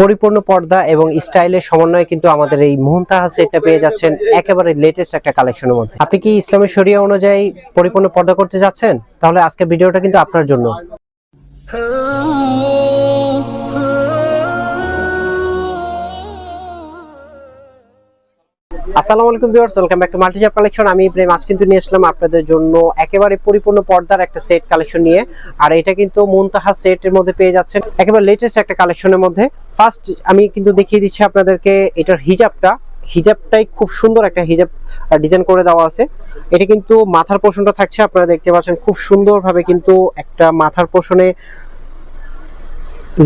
পরিপূর্ণ পর্দা এবং স্টাইলের সমন্বয়ে কিন্তু আমাদের এই মুহন্তাহা সেটটা পেয়ে যাচ্ছেন একেবারে লেটেস্ট একটা কালেকশনের মধ্যে। আপনি কি ইসলামের শরিয়া অনুযায়ী পরিপূর্ণ পর্দা করতে যাচ্ছেন? তাহলে আজকের ভিডিওটা কিন্তু আপনার জন্য। আসসালামু আলাইকুম viewers, welcome back to Multizar collection. আমি ইব্রাহিম, আজ কিন্তু নিয়ে আসলাম আপনাদের জন্য একেবারে পরিপূর্ণ পর্দার একটা সেট কালেকশন নিয়ে। আর এটা কিন্তু মুনতাহা সেটের মধ্যে পেয়ে যাচ্ছেন। একেবারে লেটেস্ট একটা কালেকশনের মধ্যে। ফার্স্ট আমি কিন্তু দেখিয়ে দিচ্ছি আপনাদেরকে এটার হিজাবটা। হিজাবটাই খুব সুন্দর একটা হিজাব ডিজাইন করে দেওয়া আছে। এটা কিন্তু মাথার পোষণটা থাকছে, আপনারা দেখতে পাচ্ছেন খুব সুন্দরভাবে কিন্তু একটা মাথার পোষণে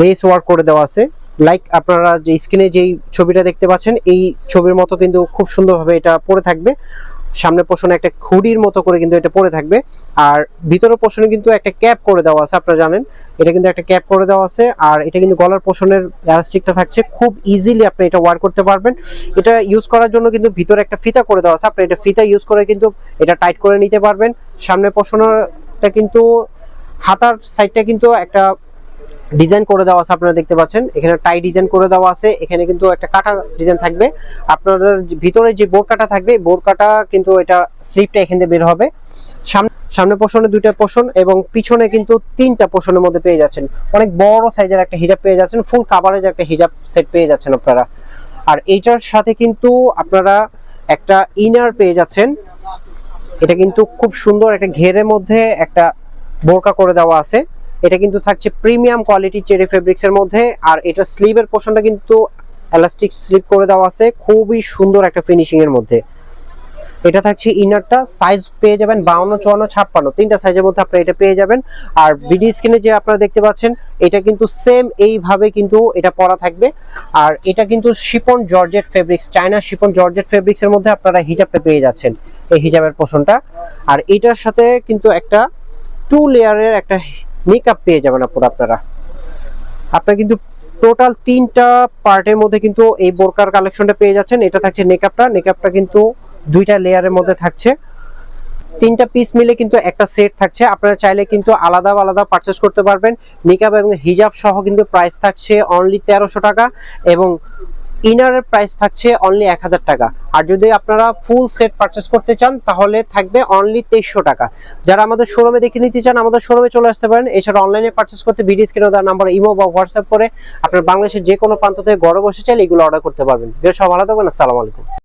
লেস ওয়ার্ক করে দেওয়া আছে। লাইক আপনারা যে স্ক্রিনে যেই ছবিটা দেখতে পাচ্ছেন, এই ছবির মতো কিন্তু খুব সুন্দরভাবে এটা পড়ে থাকবে। সামনের পোষণে একটা খুঁড়ির মতো করে কিন্তু এটা পড়ে থাকবে। আর ভিতরের পোষণে কিন্তু একটা ক্যাপ করে দেওয়া আছে, আপনারা জানেন। এটা কিন্তু একটা ক্যাপ করে দেওয়া আছে, আর এটা কিন্তু গলার পোষণের এলাস্টিকটা থাকছে। খুব ইজিলি আপনি এটা ওয়ার করতে পারবেন। এটা ইউজ করার জন্য কিন্তু ভিতরে একটা ফিতা করে দেওয়া আছে। আপনি এটা ফিতা ইউজ করে কিন্তু এটা টাইট করে নিতে পারবেন। সামনের পোষণটা কিন্তু হাতার সাইডটা কিন্তু একটা ডিজাইন করে দেওয়া আছে, আপনারা দেখতে পাচ্ছেন। এখানে টাই ডিজাইন করে দেওয়া আছে। এখানে কিন্তু একটা কাটা ডিজাইন থাকবে। আপনাদের ভিতরে যে বোরকাটা থাকবে বোরকাটা কিন্তু এটা স্লিপটা এখান থেকে বের হবে। সামনে সামনে পোষণে দুইটা পোষণ এবং পিছনে কিন্তু তিনটা পোষণের মধ্যে পেয়ে যাচ্ছেন। অনেক বড় সাইজের একটা হিজাব পেয়ে যাচ্ছেন। ফুল কাভারেজ একটা হিজাব সেট পেয়ে যাচ্ছেন আপনারা। আর এইটার সাথে কিন্তু আপনারা একটা ইনার পেয়ে যাচ্ছেন। এটা কিন্তু খুব সুন্দর একটা ঘেরের মধ্যে একটা বোরকা করে দেওয়া আছে। এটা কিন্তু থাকছে প্রিমিয়াম কোয়ালিটি চেরি ফেব্রিক্স এর মধ্যে, আর এটা স্লিভের পোর্শনটা কিন্তু এলাস্টিক স্লিপ করে দেওয়া আছে, খুবই সুন্দর একটা ফিনিশিং এর মধ্যে। এটা থাকছে ইনারটা সাইজ পেয়ে যাবেন বাউন্ন, চুয়ান্ন, ছাপ্পান্ন। তিনটা সাইজের মধ্যে আপনারা এটা পেয়ে যাবেন। আর বিডি স্ক্রিনে যে আপনারা দেখতে পাচ্ছেন, এটা কিন্তু সেম এইভাবে কিন্তু এটা পরা থাকবে। আর এটা কিন্তু chiffon georgette fabrics China chiffon georgette fabrics এর মধ্যে আপনারা হিজাবটা পেয়ে যাচ্ছেন, এই হিজাবের পোষণটা আর এটার সাথে কিন্তু একটা টু লেয়ারের একটা মেকআপ পেয়ে যাবেন আপনারা আপনারা। আপনারা কিন্তু টোটাল তিনটা পার্টের মধ্যে কিন্তু এই বোরকার কালেকশনটা পেয়ে যাচ্ছেন। এটা থাকছে নেকআপটা নেকআপটা কিন্তু দুইটা লেয়ারের মধ্যে থাকছে। তিনটা পিস মিলে কিন্তু একটা সেট থাকছে। আপনারা চাইলে কিন্তু আলাদা আলাদা পারচেস করতে পারবেন। নিকাব এবং হিজাব সহ কিন্তু প্রাইস থাকছে অনলি তেরোশো টাকা এবং ইনারের প্রাইস থাকছে অনলি এক হাজার টাকা। আর যদি আপনারা ফুল সেট পারচেস করতে চান, তাহলে থাকবে অনলি তেইশশো টাকা। যারা আমাদের শোরুমে দেখে নিতে চান, আমাদের শোরুমে চলে আসতে পারেন। এছাড়া অনলাইনে পারচেস করতে ভিডিও স্ক্রিনে দেওয়ার নাম্বার ইমো বা হোয়াটসঅ্যাপ করে আপনার বাংলাদেশের যে কোনো প্রান্ত থেকে গড়ে বসে চাইলে এগুলো অর্ডার করতে পারবেন। বেশ সব ভালো থাকবেন। আসসালামু আলাইকুম।